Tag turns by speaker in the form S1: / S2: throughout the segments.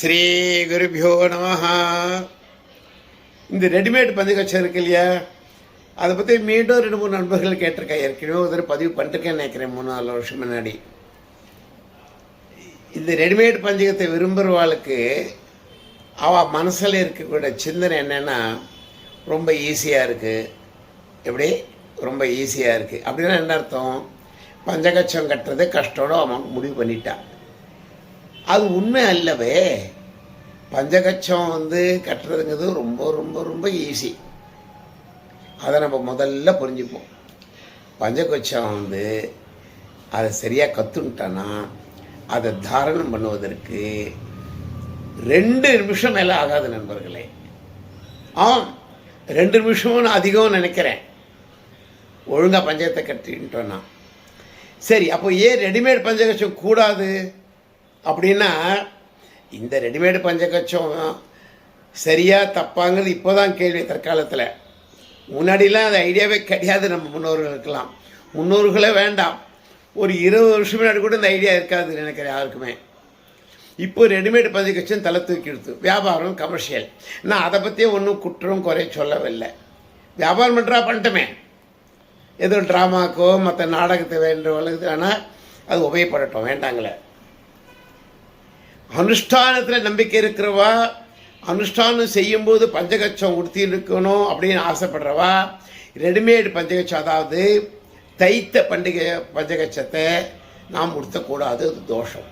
S1: ஸ்ரீ குருபியோ நம இந்த ரெடிமேட் பஞ்சகச்சம் இருக்கு இல்லையா? அதை பற்றி மீண்டும் ரெண்டு மூணு நண்பர்கள் கேட்டிருக்கேன் ஏற்கனவே ஒரு பதிவு பண்ணிருக்கேன்னு நினைக்கிறேன். மூணு நாலு வருஷம் முன்னாடி. இந்த ரெடிமேட் பஞ்சகத்தை விரும்புகிறவாளுக்கு அவள் மனசில் இருக்கக்கூடிய சிந்தனை என்னென்னா ரொம்ப ஈஸியாக இருக்குது எப்படி? ரொம்ப ஈஸியாக இருக்குது அப்படின்னா என்ன அர்த்தம்? பஞ்சகச்சம் கட்டுறது கஷ்டோட அவன் முடிவு பண்ணிட்டான் அது உண்மை அல்லவே பஞ்சகச்சம் வந்து கட்டுறதுங்கிறது ரொம்ப ரொம்ப ரொம்ப ஈஸி அதை நம்ம முதல்ல புரிஞ்சுப்போம் பஞ்சகச்சம் வந்து அதை சரியாக கற்றுன்ட்டானா அதை தாரணம் பண்ணுவதற்கு ரெண்டு நிமிஷம் மேலே ஆகாது நண்பர்களே. ஆம் ரெண்டு நிமிஷமும் நான் அதிகம் நினைக்கிறேன். ஒழுங்காக பஞ்சகத்தை கட்டின்ட்டோன்னா சரி அப்போ ஏன் ரெடிமேட் பஞ்சகச்சம் கூடாது? அப்படின்னா இந்த ரெடிமேடு பஞ்சகச்சம் சரியாக தப்பாங்கிறது இப்போ தான் கேள்வி தற்காலத்தில். முன்னாடிலாம் அது ஐடியாவே கிடையாது நம்ம முன்னோர்களுக்கெல்லாம். முன்னோர்களே வேண்டாம். ஒரு இருபது வருஷம் முன்னாடி கூட இந்த ஐடியா இருக்காது நினைக்கிறேன் யாருக்குமே. இப்போ ரெடிமேடு பஞ்சகச்சம் தலை தூக்கி எடுத்து வியாபாரம் கமர்ஷியல் நான் அதை பற்றியே ஒன்றும் குற்றம் குறை சொல்லவில்லை. வியாபாரம் பண்ணுறா பண்ணிட்டோமே. ஏதோ ட்ராமாக்கோ மற்ற நாடகத்தை வேண்டவர்களுக்கு ஆனால் அது உபயோகப்படட்டும் வேண்டாங்களே. அனுஷ்டானத்தில் நம்பிக்கை இருக்கிறவா? அனுஷ்டானம் செய்யும்போது பஞ்சகச்சம் உடுத்தி இருக்கணும் அப்படின்னு ஆசைப்படுறவா? ரெடிமேடு பஞ்சகச்சம் அதாவது தைத்த பண்டிகை பஞ்சகச்சத்தை நாம் உடுத்தக்கூடாது அது தோஷம்.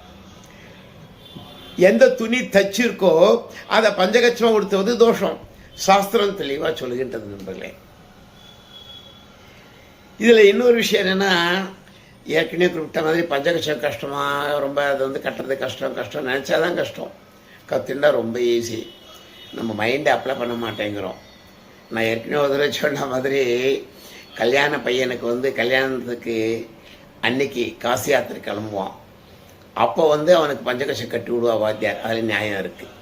S1: எந்த துணி தச்சிருக்கோ அதை பஞ்சகச்சமாக உடுத்துவது தோஷம். சாஸ்திரம் தெளிவாக சொல்லுகின்றது நண்பர்களே. இதில் இன்னொரு விஷயம் என்னென்னா ஏற்கனவே குறிப்பிட்ட மாதிரி பஞ்சகட்சம் கஷ்டமாக ரொம்ப அது வந்து கட்டுறது கஷ்டம் கஷ்டம் நினச்சா தான் கஷ்டம். கற்றுண்டா ரொம்ப ஈஸி நம்ம மைண்டை அப்ளை பண்ண மாட்டேங்கிறோம். நான் ஏற்கனவே ஒரு தடவை சொன்ன மாதிரி கல்யாண பையனுக்கு வந்து கல்யாணத்துக்கு அன்னைக்கு காசி யாத்திரை கிளம்புவான். அப்போ வந்து அவனுக்கு பஞ்சகட்சம் கட்டி விடுவா வாத்தியார். அதில் நியாயம் இருக்குது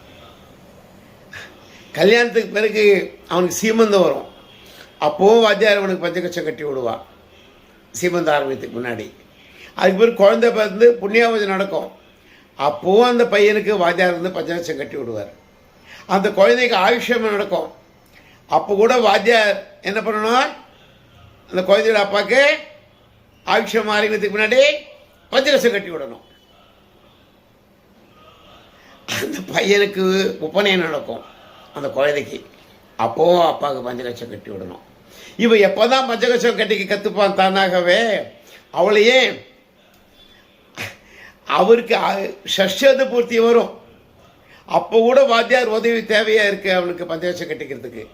S1: கல்யாணத்துக்கு பிறகு அவனுக்கு சீமந்தம் வரும். அப்போவும் வாத்தியார் அவனுக்கு பஞ்சகட்சம் கட்டி விடுவா. சீமந்த ஆரம்பித்துக்கு முன்னாடி. அதுக்கு பிறகு குழந்தை பிறந்து புண்ணியாவதி நடக்கும். அப்போவும் அந்த பையனுக்கு வாத்தியார் வந்து பஞ்சகட்சம் கட்டி விடுவார். அந்த குழந்தைக்கு ஆயுஷம் நடக்கும். அப்போ கூட வாத்தியார் என்ன பண்ணணும்? அந்த குழந்தையோட அப்பாவுக்கு ஆயுஷம் ஆரம்பித்துக்கு முன்னாடி பஞ்சகட்சம் கட்டி விடணும். அந்த பையனுக்கு உப்பநயம் நடக்கும். அந்த குழந்தைக்கு. அப்போவும் அப்பாவுக்கு பஞ்சகட்சம் கட்டி விடணும். இவன் எப்போதான் பஞ்சகட்சம் கட்டிக்கு கற்றுப்பான் தானாகவே அவளையே அவருக்கு ஷஷ்யத பூர்த்தி வரும். அப்போ கூட வாத்தியார் உதவி தேவையாக இருக்கு அவனுக்கு பஞ்சகட்சம் கட்டிக்கிறதுக்கு.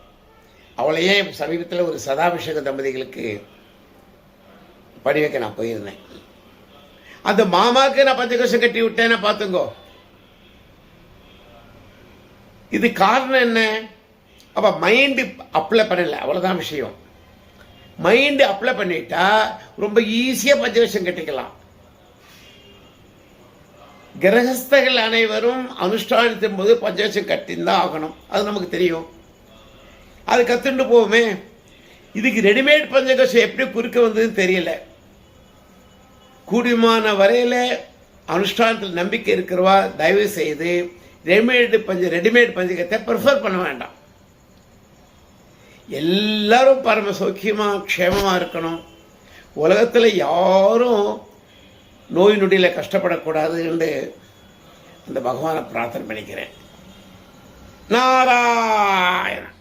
S1: அவளையே சமீபத்தில் ஒரு சதாபிஷேக தம்பதிகளுக்கு படி வைக்க நான் போயிருந்தேன். அந்த மாமாவுக்கு நான் பஞ்சகட்சம் கட்டி விட்டேன்னு பார்த்துங்கோ. இது காரணம் என்ன? அப்போ மைண்டு அப்ளை பண்ணலை. அவ்வளோதான் விஷயம். மைண்டு அப்ளை பண்ணிட்டா ரொம்ப ஈஸியாக பஞ்சவசம் கட்டிக்கலாம். கிரகஸ்தர்கள் அனைவரும் அனுஷ்டானத்தின் போது பஞ்சவசம் கட்டின்னு ஆகணும். அது நமக்கு தெரியும். அது கற்றுண்டு போவோமே. இதுக்கு ரெடிமேட் பஞ்சகோஷம் எப்படி குறுக்க வந்ததுன்னு தெரியல. கூடியமான வரையில் அனுஷ்டானத்தில் நம்பிக்கை இருக்கிறவா தயவு செய்து ரெடிமேடு பஞ்ச ரெடிமேட் பஞ்சகத்தை ப்ரிஃபர் பண்ண வேண்டாம். எல்லாரும் பரம சௌக்கியமாக க்ஷேமமாக இருக்கணும். உலகத்தில் யாரும் நோய் நொடியில் கஷ்டப்படக்கூடாதுன்னு அந்த பகவானை பிரார்த்தனை பண்ணிக்கிறேன். நாராயணன்.